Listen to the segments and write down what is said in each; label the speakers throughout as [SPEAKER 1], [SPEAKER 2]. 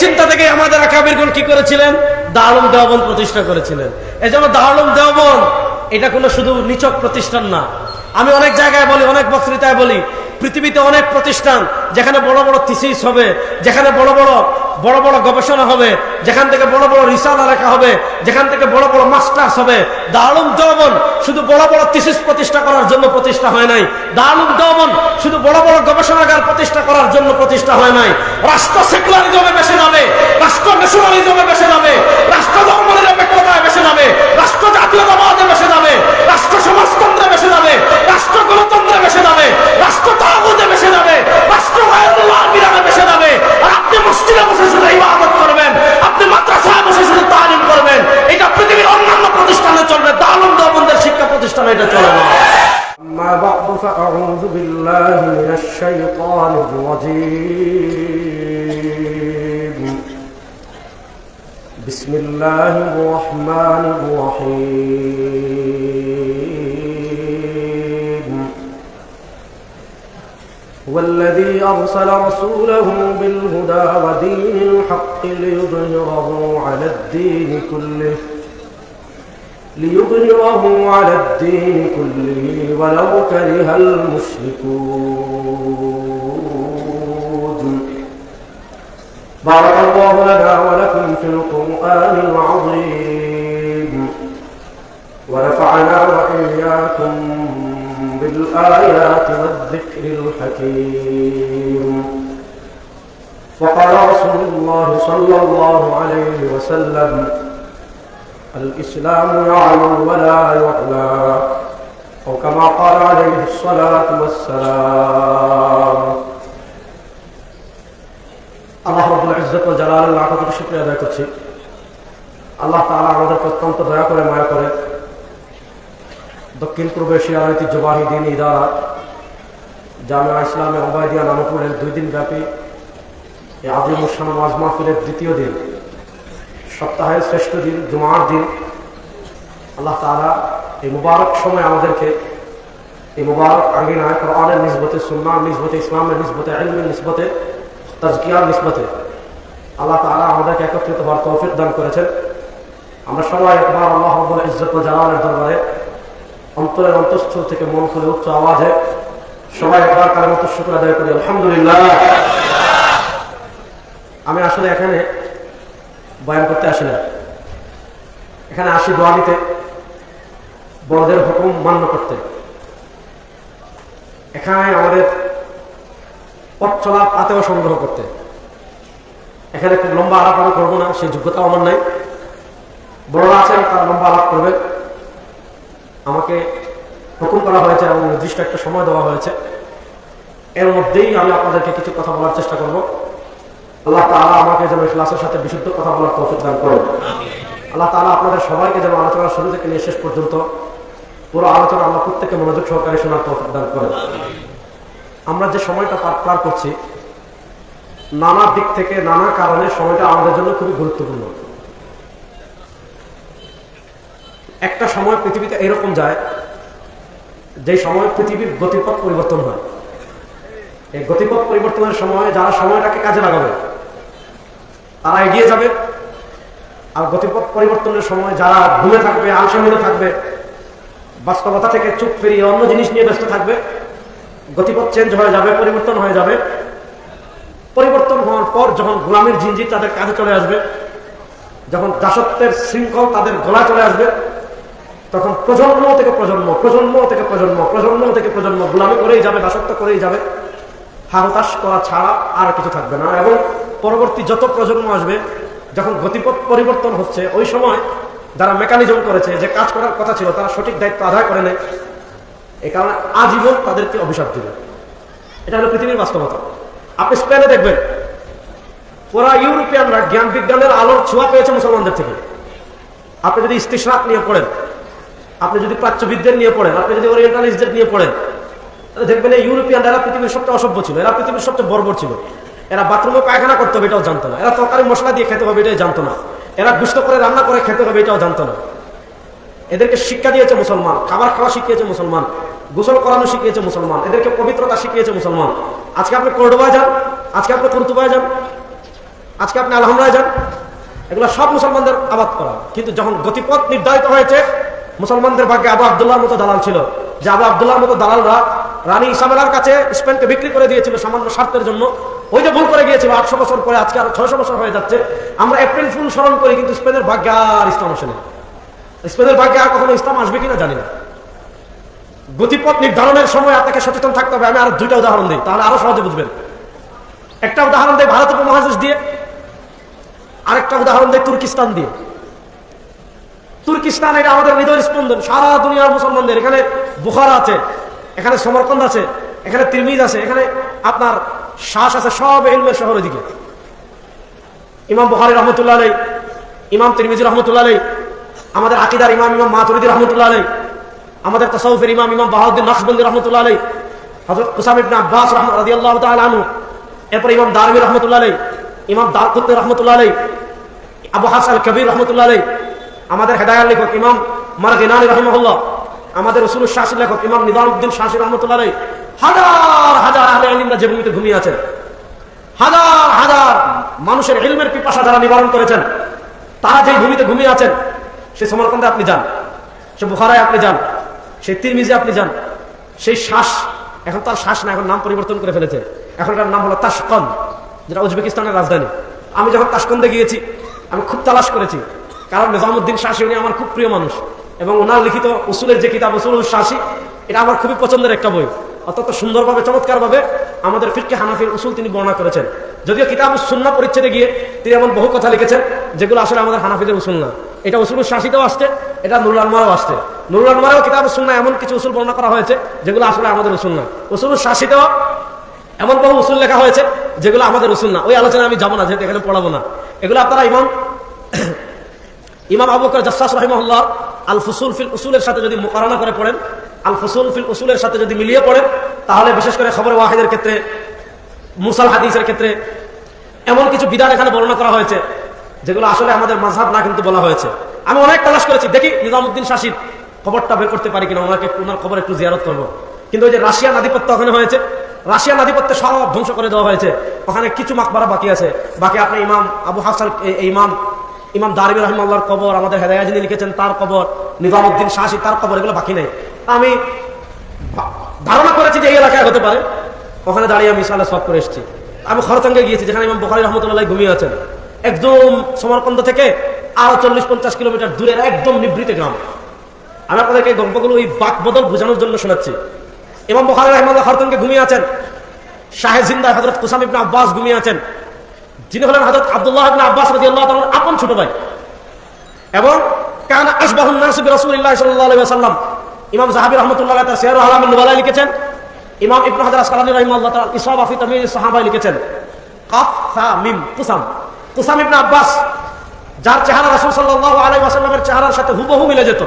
[SPEAKER 1] চিন্তা থেকে আমাদের আকাবিরগুন কি করেছিলেন? দারুম দেওবন প্রতিষ্ঠা করেছিলেন। এই জন্য দারুম দেওবন এটা কোনো শুধু নিচক প্রতিষ্ঠান না। আমি অনেক জায়গায় বলি, অনেক বক্তৃতায় বলি, পৃথিবীতে অনেক প্রতিষ্ঠান যেখানে বড় বড় থিসিস হবে, যেখানে বড় বড় বড় বড় গবেষণা হবে, যেখান থেকে বড় বড় রিসার্চ লেখা হবে, যেখান থেকে বড় বড় মাস্টার্স হবে। দারুম দমন শুধু বড় বড় থিসিস প্রতিষ্ঠা করার জন্য প্রতিষ্ঠা হয় নাই। দারুম দমন শুধু বড় বড় গবেষণাগার প্রতিষ্ঠা করার জন্য প্রতিষ্ঠা হয় নাই। রাষ্ট্র সেকুলারিজমে বেসে যাবে রাষ্ট্র ন্যাশনালিজমে বেসে যাবে
[SPEAKER 2] الله الرحمن الرحيم. هو الذي أرسل رسوله بالهدى ودين الحق ليظهره على الدين كله. ليظهره على الدين كله ولو كره المشركون. بارك الله لنا ولكم في القرآن العظيم. ونفعنا وإياكم بالآيات والذكر الحكيم. وقال رسول الله صلى الله عليه وسلم الإسلام يعلو ولا يعلى أو كما قال عليه الصلاة والسلام আল্লাহ রবুল ইজ্জত ও জালাল আঠাত্তর শুক্রিয়া আদায় করছি। আল্লাহ তাআলা আমাদেরকে অত্যন্ত দয়া করে, মায়া করে দক্ষিণ পূর্ব এশিয়ার ঐতিহ্যবাহী দিন ইদারা জামিয়া ইসলামে ওবায়দিয়া নামপুরের দুই দিন ব্যাপী এই আজিম উসান ওয়াজ মাহফিলের দ্বিতীয় দিন, সপ্তাহের শ্রেষ্ঠ দিন, জুমার দিন। আল্লাহ তাআলা এই মুবারক সময় আমাদেরকে এই মুবারক আঙ্গিনায় কোরআনের নিসবতে সুন্নার নিসবতে, ইসলামের নিসবতে আইনের নিসবতে তাজকিয়ার নিসবতে। আল্লাহ তাআলা আমাদেরকে একত্রিত হওয়ার তৌফিক দান করেছেন। আমরা সবাই একবার আল্লাহ ইজ্জত জালালের দরবারে অন্তরের অন্তঃস্থল থেকে মন করে উচ্চ আওয়াজে সবাই একবার কার মতো শুক্র আদায় করি, আলহামদুলিল্লাহ। আমি আসলে এখানে বয়ান করতে আসি না। এখানে আসি দোয়া বড়দের হুকুম মান্য করতে। এখানে আমাদের পথ চলা পাতেও সংগ্রহ করতে। এখানে খুব লম্বা আলাপ আমি করব না সেই যোগ্যতা আমার নাই। বড়রা আছেন, তার লম্বা আলাপ করবে আমাকে হুকুম করা হয়েছে, এবং নির্দিষ্ট একটা সময় দেওয়া হয়েছে। এর মধ্যেই আমি আপনাদেরকে কিছু কথা বলার চেষ্টা করব। আল্লাহ তাআলা আমাকে যেন ইখলাসের সাথে বিশুদ্ধ কথা বলার তৌফিক দান করুন। আল্লাহ তাআলা আপনাদের সবাইকে যেন আলোচনার শুরু থেকে নিয়ে শেষ পর্যন্ত পুরো আলোচনা আল্লাহ প্রত্যেকে মনোযোগ সহকারে শোনার তৌফিক দান করেন। আমরা যে সময়টা পার করছি, নানা দিক থেকে নানা কারণে সময়টা আমাদের জন্য খুবই গুরুত্বপূর্ণ। একটা সময় পৃথিবীতে এরকম যায়, যে সময় পৃথিবীর গতিপথ পরিবর্তন হয়। এই গতিপথ পরিবর্তনের সময় যারা সময়টাকে কাজে লাগাবে, তারা এগিয়ে যাবে। আর গতিপথ পরিবর্তনের সময় যারা ঘুমে থাকবে আলসামিনে থাকবে, বাস্তবতা থেকে চুপ ফিরিয়ে অন্য জিনিস নিয়ে ব্যস্ত থাকবে গতিপথ চেঞ্জ হয়ে যাবে, পরিবর্তন হয়ে যাবে। পরিবর্তন হওয়ার পর যখন গোলামের জিনজির তাদের কাজে চলে আসবে, যখন দাসত্বের শৃঙ্খল তাদের গলা চলে আসবে, তখন প্রজন্ম থেকে প্রজন্ম প্রজন্ম থেকে প্রজন্ম প্রজন্ম থেকে প্রজন্ম, গোলামি করেই যাবে, দাসত্ব করেই যাবে। হাহতাশ করা ছাড়া আর কিছু থাকবে না। এবং পরবর্তী যত প্রজন্ম আসবে, যখন গতিপথ পরিবর্তন হচ্ছে, ওই সময় যারা মেকানিজম করেছে, যে কাজ করার কথা ছিল, তারা সঠিক দায়িত্ব আদায় করে নেয়। এই কারণে আজীবন তাদেরকে অভিশাপ দিবে। এটা হলো পৃথিবীর বাস্তবতা। আপনি স্পেনে দেখবেন ওরা ইউরোপিয়ানরা জ্ঞান বিজ্ঞানের আলোর ছোঁয়া পেয়েছে মুসলমানদের থেকে। আপনি যদি ইস্তিসাক নিয়ে পড়েন, আপনি যদি প্রাচ্যবিদদের নিয়ে পড়েন, আপনি যদি ওরিয়েন্টালিস্টদের নিয়ে পড়েন, তাহলে দেখবেন এই ইউরোপিয়ানরা এরা পৃথিবীর সবচেয়ে অসভ্য ছিল, এরা পৃথিবীর সবচেয়ে বর্বর ছিল। এরা বাথরুমে পায়খানা করতে হবে এটাও জানতো না। এরা তরকারি মশলা দিয়ে খেতে হবে এটাই জানতো না। এরা গুস্ত করে রান্না করে খেতে হবে এটাও জানতো না। এদেরকে শিক্ষা দিয়েছে মুসলমান, খাবার খাওয়া শিখিয়েছে মুসলমান, গোসল করানো শিখিয়েছে মুসলমান, এদেরকে পবিত্রতা শিখিয়েছে মুসলমান। আজকে আপনি কোর্ডোবায় যান, আজকে আপনি কর্তুবায় যান, আজকে আপনি আলহামদুলিল্লাহ যান, এগুলো সব মুসলমানদের আবাদ করা। কিন্তু যখন গতিপথ নির্ধারিত হয়েছে, মুসলমানদের ভাগ্যে আবু আবদুল্লাহর মতো দালাল ছিল। যে আবু আবদুল্লাহর মতো দালালরা রানী ইসাবেলার কাছে স্পেনকে বিক্রি করে দিয়েছিল সামান্য স্বার্থের জন্য। ওই যে ভুল করে গিয়েছিল, আটশো বছর পরে, আজকে আরও ছয়শো বছর হয়ে যাচ্ছে। আমরা এপ্রিল ফুল স্মরণ করি, কিন্তু স্পেনের ভাগ্যে আর ইসলাম আসেনি স্পেনের ভাগ্যে আর কখনো ইসলাম আসবে কিনা জানি না। গতিপথ নির্ধারণের সময় আপনাকে সচেতন থাকতে হবে। আমি আরও দুইটা উদাহরণ দিই, তাহলে আরও সহজে বুঝবেন। একটা উদাহরণ দেয় ভারত উপমহাদেশ দিয়ে, আরেকটা উদাহরণ দেয় তুর্কিস্তান দিয়ে। তুর্কিস্তান এটা আমাদের হৃদয় স্পন্দন সারা দুনিয়ার মুসলমানদের। এখানে বুখারা আছে, এখানে সমরকন্দ আছে, এখানে তিরমিজ আছে, এখানে আপনার শ্বাস আছে, সব এলমের শহরের দিকে ইমাম বুখারি রহমতুল্লাহ আলাই ইমাম তিরমিজি রহমতুল্লাহ আলাই আমাদের আকিদার ইমাম ইমাম মাতুরিদি রহমতুল্লাহ আলাই আমাদের তসাউফের ইমাম ইমাম বাহাউদ্দিন নকশবন্দি রহমতুল্লাহ আলাই হজরত কুসাম ইবনে আব্বাস রাদিয়াল্লাহু তাআলা আনহু, এরপর ইমাম দারমি রহমতুল্লাহ আলাই ইমাম দারকুত্তি রহমতুল্লাহ আলাই আবু হাসান কবির রহমতুল্লাহ আলাই আমাদের হেদায়ার লেখক ইমাম মারগিনানি রহমহুল্লাহ, আমাদের রসুল শাসি লেখক ইমাম নিজামুদ্দিন শাসি রহমতুল্লাহ আলাই হাজার হাজার আহলে আলিমরা যে ভূমিতে ঘুমিয়ে আছেন। হাজার হাজার মানুষের ইলমের পিপাসা যারা নিবারণ করেছেন, তারা যে ভূমিতে ঘুমিয়ে আছেন সে সমরকন্দে আপনি যান। সে বুখারায় আপনি যান। সেই তিরমিজে আপনি যান। সেই শ্বাস, এখন তার শ্বাস না, এখন নাম পরিবর্তন করে ফেলেছে। এখন তার নাম হলো তাসকন, যেটা উজবেকিস্তানের রাজধানী। আমি যখন তাসকন্দে গিয়েছি, আমি খুব তালাশ করেছি। কারণ নিজামুদ্দিন শাসি উনি আমার খুব প্রিয় মানুষ। এবং ওনার লিখিত উসুলের যে কিতাব উসুল শাসি এটা আমার খুবই পছন্দের একটা বই। অত্যন্ত সুন্দরভাবে, চমৎকারভাবে আমাদের ফিরকে হানাফির উসুল তিনি বর্ণনা করেছেন। যদিও কিতাব সুন্না পরিচ্ছেদে গিয়ে তিনি এমন বহু কথা লিখেছেন, যেগুলো আসলে আমাদের হানাফিদের উসুল না। এটা উসুল শাসিতেও আসছে, এটা নুরুল আসছে। নুরুল আনমারেও কিতাব সুন্না এমন কিছু উসুল বর্ণনা করা হয়েছে, যেগুলো আসলে আমাদের উসুল না। উসুল শাসিতেও এমন বহু উসুল লেখা হয়েছে, যেগুলো আমাদের উসুল না। ওই আলোচনা আমি যাব না, যেহেতু এখানে পড়াবো না। এগুলো আপনারা ইমাম ইমাম আবু বকর জাসাস রহিমহল্লা আল ফুসুল ফিল উসুলের সাথে যদি মোকারণা করে পড়েন আল ফুসুল ফিল উসুলের সাথে যদি মিলিয়ে পড়েন, তাহলে বিশেষ করে খবর ওয়াহিদের ক্ষেত্রে, মুসাল হাদিসের ক্ষেত্রে এমন কিছু বিধান এখানে বর্ণনা করা হয়েছে। যেগুলো আসলে আমাদের মাঝহাব না কিন্তু বলা হয়েছে। আমি অনেক তালাশ করেছি। দেখি নিজামুদ্দিন শাসিদ খবরটা বের করতে পারি কিনা, ওনাকে ওনার খবর একটু জিয়ারত করব। কিন্তু ওই যে রাশিয়ান আধিপত্য ওখানে হয়েছে। রাশিয়ান আধিপত্য সব ধ্বংস করে দেওয়া হয়েছে। ওখানে কিছু মাকবারা বাকি আছে। বাকি আপনি ইমাম আবু হাসান ইমাম ইমাম দারবি রহমাল্লার কবর, আমাদের হেদায়া যিনি লিখেছেন তার কবর, নিজামুদ্দিন শাসি তার কবর, এগুলো বাকি নেই। আমি ধারণা করেছি যে এই এলাকায় হতে পারে। ওখানে দাঁড়িয়ে আমি সালে সব করে এসেছি। আমি খরচঙ্গে গিয়েছি, যেখানে ইমাম বখারি রহমতুল্লাহ ঘুমিয়ে আছেন। একদম সমরকন্দ থেকে আরও চল্লিশ পঞ্চাশ কিলোমিটার দূরের একদম নিবৃতে গ্রাম। আমি আপনাদেরকে গল্পগুলো ওই বাক বদল বোঝানোর জন্য শোনাচ্ছি। ইমাম বখারি রহমতুল্লাহ খরচঙ্গে ঘুমিয়ে আছেন। শাহে জিন্দা হজরত কুসাম ইবনে আব্বাস ঘুমিয়ে আছেন। যিনি হলেন হজরত আব্দুল্লাহ ইবনে আব্বাস রাদিয়াল্লাহু তাআলার আপন ছোট ভাই। এবং কানা আসবাহুন নাস বিরাসূলিল্লাহ সাল্লাল্লাহু আলাইহি ওয়াসাল্লাম। ইমাম যাহাবী রাহমাতুল্লাহ তার সিয়ারুল আলামিন নুবালায় লিখেছেন। ইমাম ইবনে হাজার আসকালানি রাহিমাহুল্লাহ তাআলা ইসহাবা ফি তামিজ সাহাবায় লিখেছেন। কাফ সা মিম কুসাম। কুসাম ইবনে আব্বাস, যার চেহারা রাসূল সাল্লাল্লাহু আলাইহি ওয়াসাল্লামের চেহারার সাথে হুবহু মিলে যেত।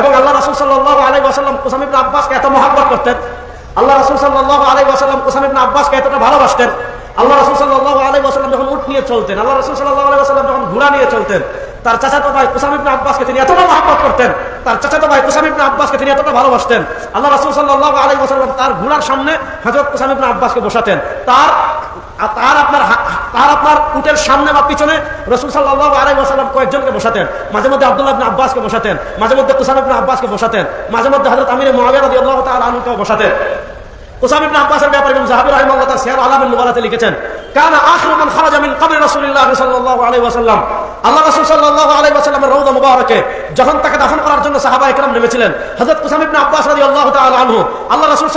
[SPEAKER 2] এবং আল্লাহ রাসূল সাল্লাল্লাহু আলাইহি ওয়াসাল্লাম কুসাম ইবনে আব্বাসকে এত মহব্বত করতেন। আল্লাহ রাসূল সাল্লাল্লাহু আলাইহি ওয়াসাল্লাম কুসাম ইবনে আব্বাসকে এতটা ভালোবাসতেন। আল্লাহ রাসূল সাল্লাল্লাহু আলাইহি ওয়াসাল্লাম যখন উট নিয়ে চলতেন, আল্লাহ রাসূল সাল্লাল্লাহু আলাইহি ওয়াসাল্লাম যখন ঘোড়া নিয়ে চলতেন, তার চাচাতো ভাই কুসাম ইবনে আব্বাসকে তিনি এতটা মহব্বত করতেন, তার চাচাতো ভাই কুসাম ইবনে আব্বাসকে তিনি এতটা ভালোবাসতেন। আল্লাহ রাসূল সাল্লাল্লাহু আলাইহি ওয়াসাল্লাম তার ঘোড়ার সামনে হযরত কুসাম ইবনে আব্বাসকে বসাতেন। তার তার আপনার তার আপনার উটের সামনে বা পিছনে রসুল ওয়াসাল্লাম কয়েকজনকে বসাতেন। মাঝে মধ্যে আব্দুল্লাহ ইবনে আব্বাসকে বসাতেন। মাঝে মধ্যে ইবনে আব্বাসকে বসাতেন। মাঝে মধ্যে হযরত আমির মুআবিয়া রাদিয়াল্লাহু তাআলা আনহুকে বসাতেন। আলাইহি আল্লাহ যখন তাকে করার জন্য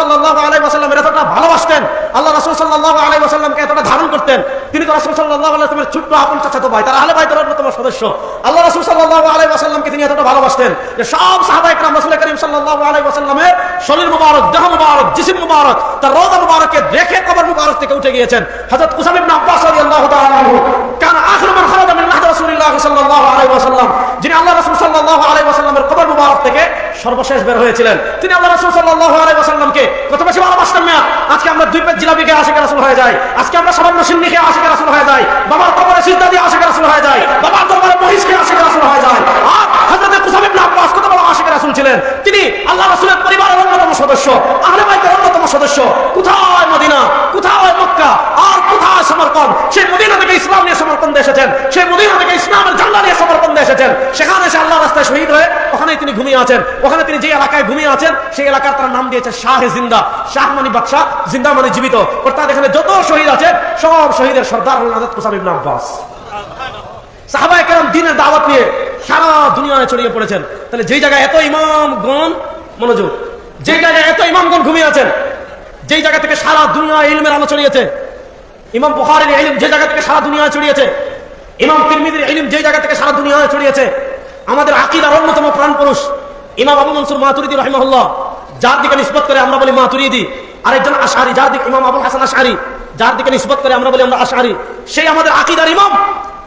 [SPEAKER 2] আল্লাহ ভালোবাসতেন। আল্লাহ ওয়াসাল্লামের শরীর মুবারক থেকে উঠে গিয়েছেন। তিনি আল্লাহ রাসূল রাসূলের পরিবারের অন্যতম সদস্য অন্যতম সদস্য। কোথায় মদিনা? কোথায় মক্কা? আর কোথায় সমরকন্দ? সেই ইসলাম নিয়ে সমর এসেছেন। সেই মদিনা থেকে ইসলামের জান্না নিয়ে সমর্পণ এসেছেন। সেখানে এসে আল্লাহ রাস্তায় শহীদ হয়ে ওখানেই তিনি ঘুমিয়ে আছেন। ওখানে তিনি যে এলাকায় ঘুমিয়ে আছেন, সেই এলাকার তার নাম দিয়েছে শাহ জিন্দা। শাহ মানি বাদশাহ, জিন্দা মানে জীবিত। অর্থাৎ এখানে যত শহীদ আছেন সব শহীদের সর্দার হলেন হাজরত মুসাব ইবনে আব্বাস। সাহাবায়ে কেরাম দিনের দাওয়াত নিয়ে সারা দুনিয়ায় ছড়িয়ে পড়েছেন। তাহলে যেই জায়গায় এত ইমামগণ মনোযোগ। যেই জায়গায় এত ইমামগণ ঘুমিয়ে আছেন, যেই জায়গা থেকে সারা দুনিয়া ইলমের আলো ছড়িয়েছে ইমাম বুখারীর ইলম যে জায়গা থেকে সারা দুনিয়া ছড়িয়েছে, ইমাম তিরমিদের ইলম যে জায়গা থেকে সারা দুনিয়ায় ছড়িয়েছে, আমাদের আকিদার অন্যতম প্রাণ পুরুষ ইমাম আবু মনসুর মাতুরিদি রাহিমাহুল্লাহ, যার দিকে নিসবত করে আমরা বলি মাতুরিদি। আরেকজন আশারি, যার দিকে ইমাম আবুল হাসান আশারি, যার দিকে নিসবত করে আমরা বলি আমরা আশারি। সেই আমাদের আকিদার ইমাম।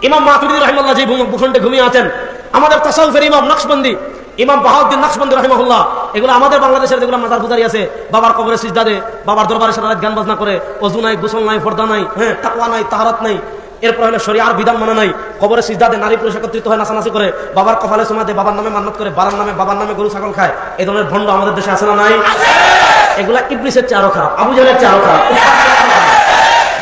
[SPEAKER 2] ইমাম মাতুরিদি রাহিমাহুল্লাহ যে ভূখণ্ডে ঘুমিয়ে আছেন। আমাদের তাসাউফের ইমাম নকশবন্দি, ইমাম বাহাউদ্দিন নকশবন্দি রহিমাহুল্লাহ এগুলো আমাদের বাংলাদেশের যেগুলো মাজার পূজারি আছে বাবার কবরে সিজদা দে বাবার দরবারে সারা গান বাজনা করে অজু নাই গোসল নাই ফর্দা নাই হ্যাঁ তাকওয়া নাই তাহারাত নাই এরপর হলো শরিয়ার বিধান মানা নাই কবরে সিজদা দে নারী পুরুষ একত্রিত হয় নাচানাচি করে বাবার কপালে দেয় বাবার নামে মান্নত করে বাবার নামে বাবার নামে গরু ছাগল খায় এই ধরনের ভণ্ড আমাদের দেশে আছে না নাই এগুলা ইবলিসের চেয়ে আরও খারাপ আবু জাহেলের চেয়ে আরও খারাপ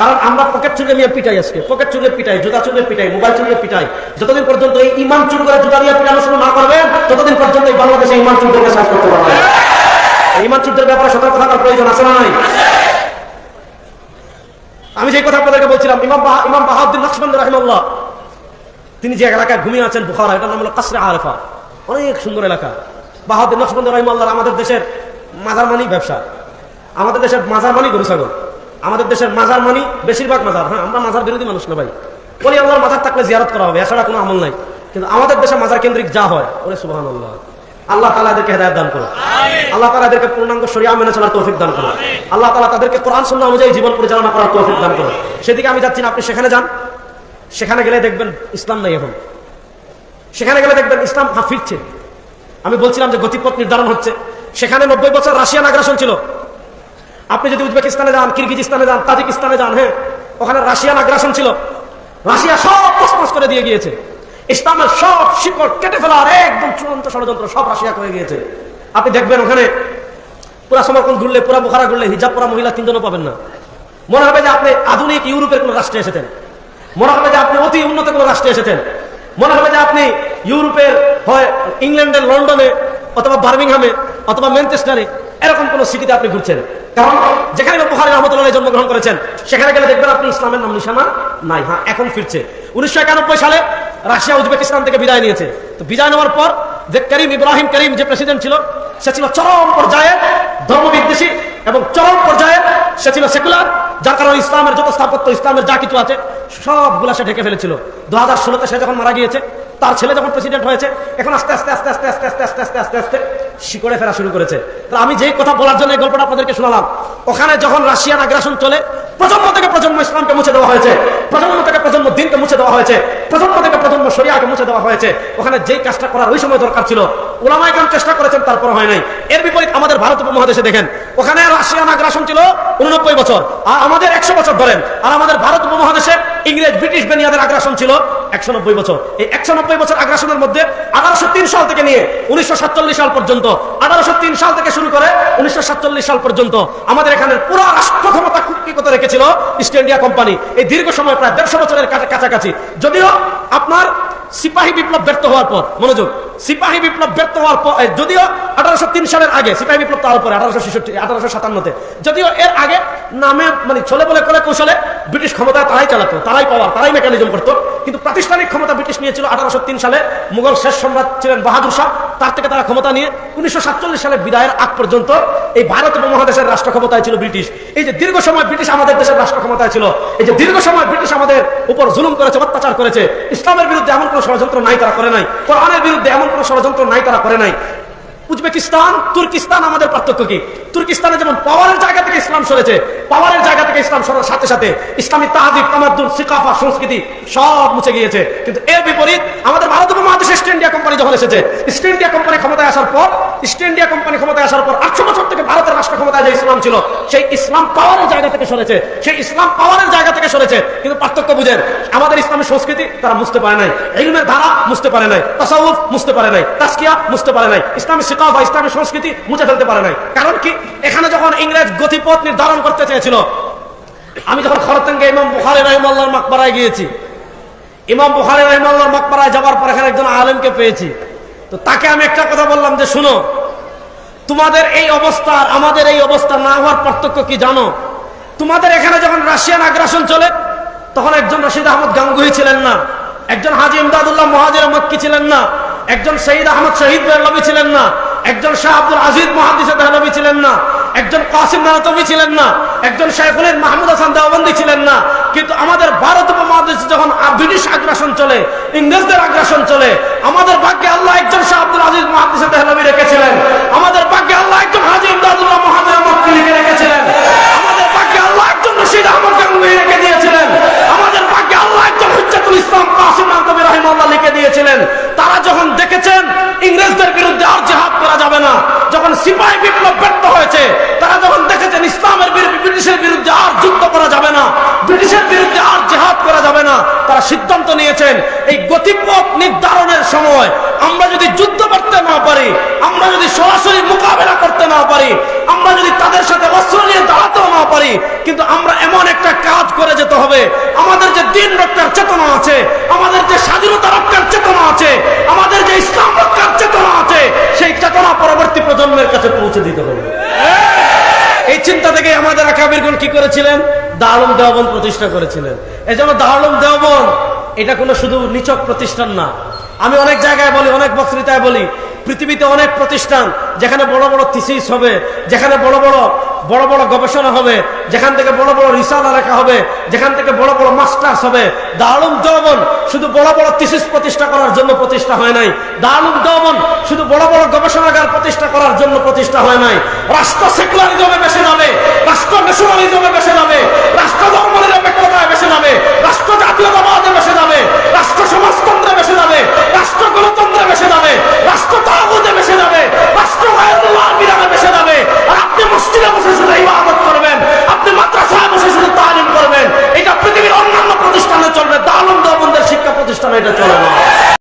[SPEAKER 2] কারণ আমরা পকেট চুলে নিয়ে পিটাই আজকে পকেট চুলে পিটাই জুতা চুলে পিটাই মোবাইল চুলে পিটাই যতদিন পর্যন্ত এই ইমান চুর করে জুতা দিয়ে পিটানো শুরু না করবেন ততদিন পর্যন্ত এই বাংলাদেশে ইমান চুরদেরকে শেষ করতে পারবে না। ইমান চুরদের ব্যাপারে সতর্ক থাকার প্রয়োজন আছে নাই? আমি যে কথা আপনাদেরকে বলছিলাম, ইমাম ইমাম বাহাউদ্দিন নকশবন্দ রাহিমাল্লাহ তিনি যে এলাকায় ঘুমিয়ে আছেন বুখারা, এটার নাম হলো কাসরে আরফা। অনেক সুন্দর এলাকা। বাহাউদ্দিন নকশবন্দ রাহিমাল্লাহ আমাদের দেশের মাজার মানি ব্যবসা। আমাদের দেশের মাজার মানি গরু ছাগল আমাদের দেশের মাজার মানি বেশিরভাগ মাজার। হ্যাঁ আমরা মাজার বিরোধী মানুষ না ভাই। বলি আল্লাহর মাজার থাকলে জিয়ারত করা হবে, এছাড়া কোনো আমল নাই। কিন্তু আমাদের দেশে মাজার কেন্দ্রিক যা হয়, ওরে সুবাহ আল্লাহ আল্লাহ তালা এদেরকে হেদায়ত দান করো আল্লাহ তালা এদেরকে পূর্ণাঙ্গ সরিয়া মেনে চলার তৌফিক দান করো আল্লাহ তালা তাদেরকে কোরআন সন্না অনুযায়ী জীবন পরিচালনা করার তৌফিক দান করো সেদিকে আমি যাচ্ছি না আপনি সেখানে যান। সেখানে গেলে দেখবেন ইসলাম নাই এখন। সেখানে গেলে দেখবেন ইসলাম হা ফিরছে। আমি বলছিলাম যে গতিপথ নির্ধারণ হচ্ছে। সেখানে নব্বই বছর রাশিয়ান আগ্রাসন ছিল। আপনি যদি উজবেকিস্তানে যান কিরগিজিস্তানে যান তাজিকিস্তানে যান হ্যাঁ ওখানে রাশিয়ান আগ্রাসন ছিল। রাশিয়া সব তসমস করে দিয়ে গিয়েছে। ইসলামের সব শিকড় কেটে ফেলার একদম চূড়ান্ত ষড়যন্ত্র সব রাশিয়া করে গিয়েছে। আপনি দেখবেন ওখানে পুরা সমর্পণ ঘুরলে, পুরা বোখারা ঘুরলে, হিজাব পরা মহিলা তিনজনও পাবেন না। মনে হবে যে আপনি আধুনিক ইউরোপের কোন রাষ্ট্রে এসেছেন। মনে হবে যে আপনি অতি উন্নত কোন রাষ্ট্রে এসেছেন। মনে হবে যে আপনি ইউরোপের হয় ইংল্যান্ডের লন্ডনে অথবা বার্মিংহামে অথবা ম্যানচেস্টারে এরকম কোন সিটিতে আপনি ঘুরছেন। কারণ যেখানে বুখারী রহমতুল্লাহ জন্মগ্রহণ করেছেন, সেখানে গেলে দেখবেন আপনি ইসলামের নাম নিশানা নাই। হ্যাঁ এখন ফিরছে। উনিশশো একানব্বই সালে রাশিয়া উজবেকিস্তান থেকে বিদায় নিয়েছে। তো বিদায় নেওয়ার পর যে করিম, ইব্রাহিম করিম যে প্রেসিডেন্ট ছিল, সে ছিল চরম পর্যায়ে ধর্মবিদ্বেষী এবং চরম পর্যায়ে সে ছিল সেকুলার যার কারণে ইসলামের যত স্থাপত্য, ইসলামের যা কিছু আছে, সবগুলা সে ঢেকে ফেলেছিল। দু হাজার ষোলোতে সে যখন মারা গিয়েছে, তার ছেলে যখন প্রেসিডেন্ট হয়েছে, এখন আস্তে আস্তে আস্তে আস্তে আস্তে আস্তে আস্তে আস্তে আস্তে আস্তে শিকড়ে ফেরা শুরু করেছে। তো আমি যেই কথা বলার জন্য এই গল্পটা আপনাদেরকে শোনালাম, ওখানে যখন রাশিয়ান আগ্রাসন চলে, প্রজন্ম থেকে প্রজন্ম ইসলামকে মুছে দেওয়া হয়েছে। প্রজন্ম থেকে প্রজন্ম দিনকে মুছে দেওয়া হয়েছে। প্রজন্ম থেকে প্রজন্ম শরিয়াকে মুছে দেওয়া হয়েছে। ওখানে যেই কাজটা করার ওই সময় দরকার ছিল। ওলামাই কাম চেষ্টা করেছেন তারপর হয় নাই। এর বিপরীত আমাদের ভারত উপমহাদেশে দেখেন, ওখানে রাশিয়ান আগ্রাসন ছিল উননব্বই বছর। আর আমাদের একশো বছর ধরেন, আর আমাদের ভারত উপমহাদেশে ইংরেজ, ব্রিটিশ বেনিয়াদের আগ্রাসন ছিল একশো নব্বই বছর। এই একশো নব্বই বছর আগ্রাসনের মধ্যে আঠারোশো তিন সাল থেকে নিয়ে উনিশশো সাতচল্লিশ সাল পর্যন্ত, আঠারোশো তিন সাল থেকে শুরু করে উনিশশো সাতচল্লিশ সাল পর্যন্ত আমাদের এখানে পুরো রাষ্ট্র ক্ষমতা কুক্ষিগত রেখেছিল ইস্ট ইন্ডিয়া কোম্পানি। এই দীর্ঘ সময় প্রায় দেড়শো বছরের কাছা- কাছাকাছি। যদিও আপনার সিপাহী বিপ্লব ব্যর্থ হওয়ার পর, মনোযোগ, সিপাহী বিপ্লব ব্যর্থ হওয়ার পর যদিও আঠারোশো তিন সালের আগে সিপাহী বিপ্লব তার পরে আঠারোশো আঠারোশো সাতান্নতে, যদিও এর আগে নামে মানে ছলে বলে করে কৌশলে ব্রিটিশ ক্ষমতা তারাই চালাতো, তারাই পাওয়ার, তারাই মেকানিজম করতো, কিন্তু প্রাতিষ্ঠানিক ক্ষমতা ব্রিটিশ নিয়েছিল আঠারোশো তিন সালে, মুঘল শেষ সম্রাট ছিলেন বাহাদুর শাহ তার থেকে তারা ক্ষমতা নিয়ে উনিশশো সাতচল্লিশ সালে বিদায়ের আগ পর্যন্ত এই ভারত উপমহাদেশের রাষ্ট্র ক্ষমতায় ছিল ব্রিটিশ। এই যে দীর্ঘ সময় ব্রিটিশ আমাদের দেশের রাষ্ট্র ক্ষমতায় ছিল, এই যে দীর্ঘ সময় ব্রিটিশ আমাদের উপর জুলুম করেছে, অত্যাচার করেছে, ইসলামের বিরুদ্ধে এমন কোনো ষড়যন্ত্র নাই তারা করে নাই। কোরআনের বিরুদ্ধে এমন কোনো ষড়যন্ত্র নাই তারা করে নাই। উজবেকিস্তান, তুর্কিস্তান আমাদের পার্থক্য কি? তুর্কিস্তানে যেমন পাওয়ারের জায়গা থেকে ইসলাম সরেছে, পাওয়ারের জায়গা থেকে ইসলাম সরার সাথে সাথে ইসলামী তাহাদিক তামাদ্দুন, সিকাফা, সংস্কৃতি সব মুছে গিয়েছে। কিন্তু এর বিপরীত আমাদের ভারত উপমহাদেশে ইস্ট ইন্ডিয়া কোম্পানি যখন এসেছে ইস্ট ইন্ডিয়া কোম্পানি ক্ষমতায় আসার পর ইস্ট ইন্ডিয়া কোম্পানি ক্ষমতায় আসার পর আটশো বছর থেকে ভারতের রাষ্ট্র ক্ষমতায় যে ইসলাম ছিল, সেই ইসলাম পাওয়ারের জায়গা থেকে সরেছে, সেই ইসলাম পাওয়ারের জায়গা থেকে সরেছে। কিন্তু পার্থক্য বুঝেন, আমাদের ইসলামের সংস্কৃতি তারা বুঝতে পারে নাই, ইলমের ধারা বুঝতে পারে নাই, তাসাউফ বুঝতে পারে নাই তাস্কিয়া বুঝতে পারে নাই, ইসলামী বা ইসলামী সংস্কৃতি মুছে ফেলতে পারে নাই। কারণ কি? এখানে যখন ইংরেজ গতিপথ নির্ধারণ করতে চেয়েছিল, আমি যখন খরতঙ্গে ইমাম বুখারি রহিমাল্লাহর মাকবারায় গিয়েছি,
[SPEAKER 1] ইমাম বুখারি রহমাল্লার মকবরায় যাওয়ার পর এখানে একজন আলেমকে পেয়েছি। তো তাকে আমি একটা কথা বললাম যে, শুনো, তোমাদের এই অবস্থা আমাদের এই অবস্থা না হওয়ার পার্থক্য কি জানো? তোমাদের এখানে যখন রাশিয়ান আগ্রাসন চলে, তখন একজন রশিদ আহমদ গাঙ্গুহি ছিলেন না, একজন হাজি ইমদাদুল্লাহ মহাজির মক্কি ছিলেন না, একজন শহীদ আহমদ শহীদ বেহলবি ছিলেন না একজন শাহ আব্দুল আজিজ মহাদিস দেহলবি ছিলেন না, একজন কাসিম নানতবি ছিলেন না, একজন শেখুল মাহমুদ হাসান দেওবন্দি ছিলেন না, কিন্তু আমাদের ভারত উপমহাদেশে যখন ব্রিটিশ আগ্রাসন চলে, ইংরেজদের আগ্রাসন চলে, আমাদের ভাগ্যে আল্লাহ একজন শাহ আব্দুল আজিজ মহাদিস দেহলবি রেখেছিলেন। আমাদের ভাগ্যে আল্লাহ একজন হাজি ইমদাদুল্লাহ মহাদেব রেখেছিলেন। আমাদের ভাগ্যে আল্লাহ একজন রশিদ আহমদ গাঙ্গুহি রেখে দিয়েছিলেন আমাদের ভাগ্যে আল্লাহ একজন হুজ্জাতুল ইসলাম কাসিম নানতবি রহিমাল্লাহ লিখে দিয়েছিলেন তারা যখন দেখেছেন ইংরেজদের বিরুদ্ধে আর জেহাদ করা যাবে না যখন সিপাহী বিপ্লব ব্যর্থ হয়েছে তারা যখন দেখেছেন ইসলামের বিরুদ্ধে ব্রিটিশের বিরুদ্ধে আর যুদ্ধ করা যাবে না ব্রিটিশের বিরুদ্ধে আর জেহাদ করা যাবে না তারা সিদ্ধান্ত এই গতিপথ নির্ধারণের সময় আমরা যদি যুদ্ধ করতে না পারি, আমরা যদি সরাসরি মোকাবেলা করতে না পারি, আমরা যদি তাদের সাথে অস্ত্র নিয়ে দাঁড়াতেও না পারি, কিন্তু আমরা এমন একটা কাজ করে যেতে হবে। আমাদের যে দিন রক্ষার চেতনা আছে, আমাদের যে স্বাধীনতা রক্ষার চেতনা আছে, আমাদের যে ইসলাম রক্ষার চেতনা আছে, সেই চেতনা পরবর্তী প্রজন্মের কাছে পৌঁছে দিতে হবে। এই চিন্তা থেকে আমাদের আকাবিরগণ কি করেছিলেন? দারুম দেওবন প্রতিষ্ঠা করেছিলেন। এই জন্য দারুম দেওবন এটা কোনো শুধু নিচক প্রতিষ্ঠান না। আমি অনেক জায়গায় বলি, অনেক বক্তৃতায় বলি, পৃথিবীতে অনেক প্রতিষ্ঠান যেখানে বড় বড় থিসিস হবে, যেখানে বড় বড় বড় বড় গবেষণা হবে, যেখান থেকে বড় বড় রিসালা লেখা হবে, যেখান থেকে বড় বড় মাস্টার্স হবে। দারুম দমন শুধু বড় বড় থিসিস প্রতিষ্ঠা করার জন্য প্রতিষ্ঠা হয় নাই। দারুম দমন শুধু বড় বড় গবেষণাগার প্রতিষ্ঠা করার জন্য প্রতিষ্ঠা হয় নাই। রাষ্ট্র সেকুলারিজমে বেশি নামে, রাষ্ট্র ন্যাশনালিজমে বেশি নামে, রাষ্ট্র ধর্ম নিরপেক্ষতায় বেশি নামে, রাষ্ট্র জাতীয়তাবাদে বেশি নামে, রাষ্ট্র
[SPEAKER 2] সমাজতন্ত্রে বেশি নামে, রাষ্ট্র গণতন্ত্রে বেশি নামে, রাষ্ট্র তাগুদে বেশি নামে, রাষ্ট্র আয়াতুল্লাহ বিরামে বেসে যাবে আর আপনি মসজিদে বসে শুধু ইবাদত করবেন, আপনি মাদ্রাসায় বসে শুধু তালিম করবেন, এটা পৃথিবীর অন্যান্য প্রতিষ্ঠানে চলবে দালুম দেবন্দের শিক্ষা প্রতিষ্ঠানে এটা চলে